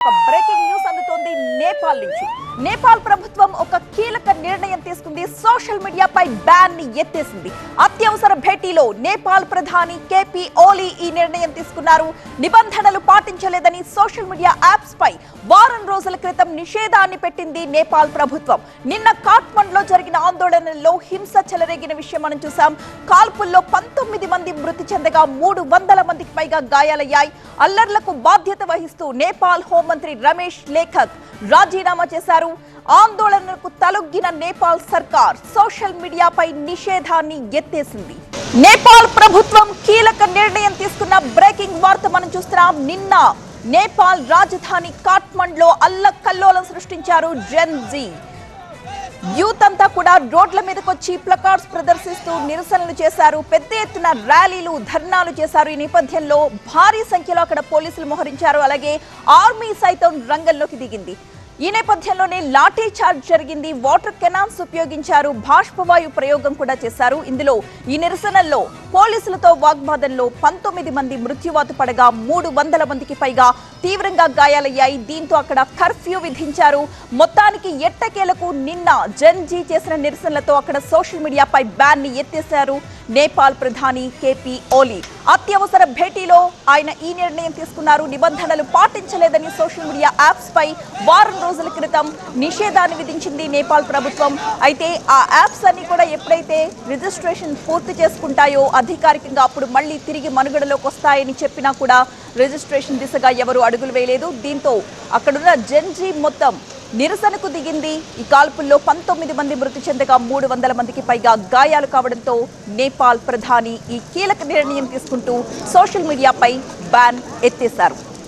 ఒక breaking news అందుతోంది నేపాల్ నుంచి. నేపాల్ తీసుకుంది సోషల్ మీడియాపై బ్యాన్ని ఎత్తేసింది. అత్యవసర భేటీలో నేపాల్ ప్రధాని కేపీ ఓలీ ఈ నిర్ణయం తీసుకున్నారు. నిబంధనలు పాటించలేదని సోషల్ మీడియా యాప్స్ పై వారం రోజుల క్రితం నిషేధాన్ని పెట్టింది నేపాల్ ప్రభుత్వం. నిన్న కాట్మండ్లో జరిగిన ఆందోళనలో హింస చెలరేగిన విషయం మనం చూసాం. కాల్పుల్లో పంతొమ్మిది మంది మృతి చెందగా మూడు వందల మందికి పైగా గాయాలయ్యాయి. అల్లర్లకు బాధ్యత వహిస్తూ నేపాల్ హోంమంత్రి రమేష్ లేఖక్ రాజీనామా చేశారు. ఆందోళనకు తలొగ్గిన నేపాల్ సర్కార్ సోషల్ మీడియాపై నిషేధాన్ని ఎత్తేసింది. నేపాల్ ప్రభుత్వం కీలక నిర్ణయం తీసుకున్న బ్రేకింగ్ వార్త మనం చూస్తున్నాం. నిన్న నేపాల్ రాజధాని కాట్మండ్లో అల్లకల్లోలం సృష్టించారు జెన్జీ యూత్ అంతా కూడా రోడ్ల మీదకి వచ్చి ప్లకార్డ్స్ ప్రదర్శిస్తూ నిరసనలు చేశారు. పెద్ద ఎత్తున ర్యాలీలు ధర్నాలు చేశారు. ఈ నేపథ్యంలో భారీ సంఖ్యలో అక్కడ పోలీసులు మోహరించారు. అలాగే ఆర్మీ సైతం రంగంలోకి దిగింది. ఈ నేపథ్యంలోనే లాఠీ చార్జ్ జరిగింది. వాటర్ కెనాన్స్ ఉపయోగించారు. బాష్పవాయు ప్రయోగం కూడా చేశారు. ఇందులో ఈ నిరసనల్లో పోలీసులతో వాగ్వాదంలో పంతొమ్మిది మంది మృత్యువాత పడగా మూడు వందల మందికి పైగా తీవ్రంగా గాయాలయ్యాయి. దీంతో అక్కడ కర్ఫ్యూ విధించారు. మొత్తానికి ఎట్టకేలకు నిన్న జన్జీ చేసిన నిరసనలతో అక్కడ సోషల్ మీడియాపై బ్యాన్ని ఎత్తేశారు నేపాల్ ప్రధాని కేపీ ఓలీ. అత్యవసర భేటీలో ఆయన ఈ నిర్ణయం తీసుకున్నారు. నిబంధనలు పాటించలేదని సోషల్ మీడియా యాప్స్ పై వారం రోజుల క్రితం నిషేధాన్ని విధించింది నేపాల్ ప్రభుత్వం. అయితే ఆ యాప్స్ అన్ని కూడా ఎప్పుడైతే రిజిస్ట్రేషన్ పూర్తి చేసుకుంటాయో అధికారికంగా అప్పుడు మళ్ళీ తిరిగి మనుగడలోకి వస్తాయని చెప్పినా కూడా రిజిస్ట్రేషన్ దిశగా ఎవరు అడుగులు వేయలేదు. దీంతో అక్కడున్న జెన్జీ మొత్తం నిరసనకు దిగింది. ఈ కాల్పుల్లో పంతొమ్మిది మంది మృతి చెందగా మూడు వందల మందికి పైగా గాయాలు కావడంతో నేపాల్ ప్రధాని ఈ కీలక నిర్ణయం తీసుకుంటూ సోషల్ మీడియాపై బ్యాన్ ఎత్తేశారు.